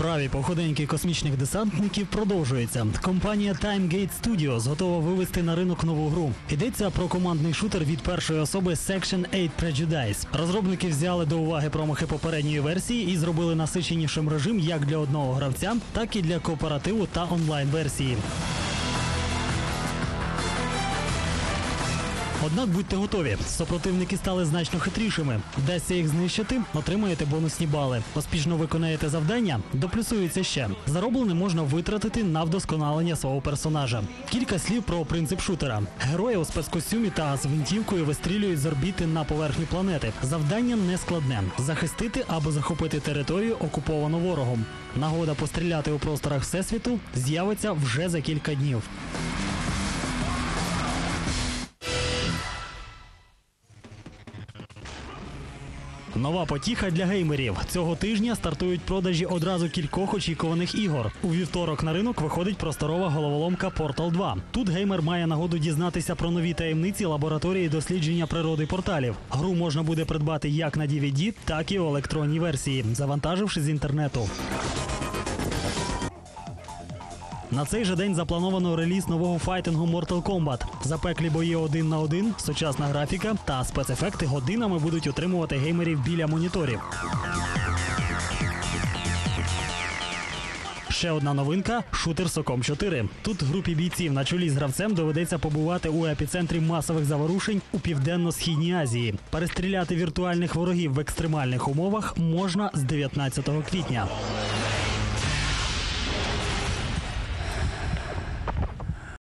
Браві походеньки космічних десантників продовжується. Компанія Timegate Studios готова вивести на ринок нову гру. Йдеться про командний шутер від першої особи Section 8 Prejudice. Розробники взяли до уваги промахи попередньої версії і зробили насиченішим режим як для одного гравця, так і для кооперативу та онлайн Однак будьте готові, супротивники стали значно хитрішими. Вдасться їх знищити, отримаєте бонусні бали. Поспішно виконаєте завдання, доплюсується ще. Зароблене можна витратити на вдосконалення свого персонажа. Кілька слів про принцип шутера. Герої у спецкостюмі та з гвинтівкою вистрілюють з орбіти на поверхню планети. Завдання не складне: захистити або захопити територію, окуповану ворогом. Нагода постріляти у просторах всесвіту з'явиться вже за кілька днів. Нова потіха для геймерів. Цього тижня стартують продажі одразу кількох очікуваних ігор. У вівторок на ринок виходить просторова головоломка Portal 2. Тут геймер має нагоду дізнатися про нові таємниці лабораторії дослідження природи порталів. Гру можна буде придбати як на DVD, так і у електронній версії, завантаживши з інтернету. На цей же день заплановано реліз нового файтингу Mortal Kombat. Запеклі бої один на один, сучасна графіка та спецефекти годинами будуть утримувати геймерів біля моніторів. Ще одна новинка шутер Соком 4. Тут групі бійців на чолі з гравцем доведеться побувати у епіцентрі масових заворушень у південно-східній Азії. Перестріляти віртуальних ворогів в екстремальних умовах можна з 19 квітня.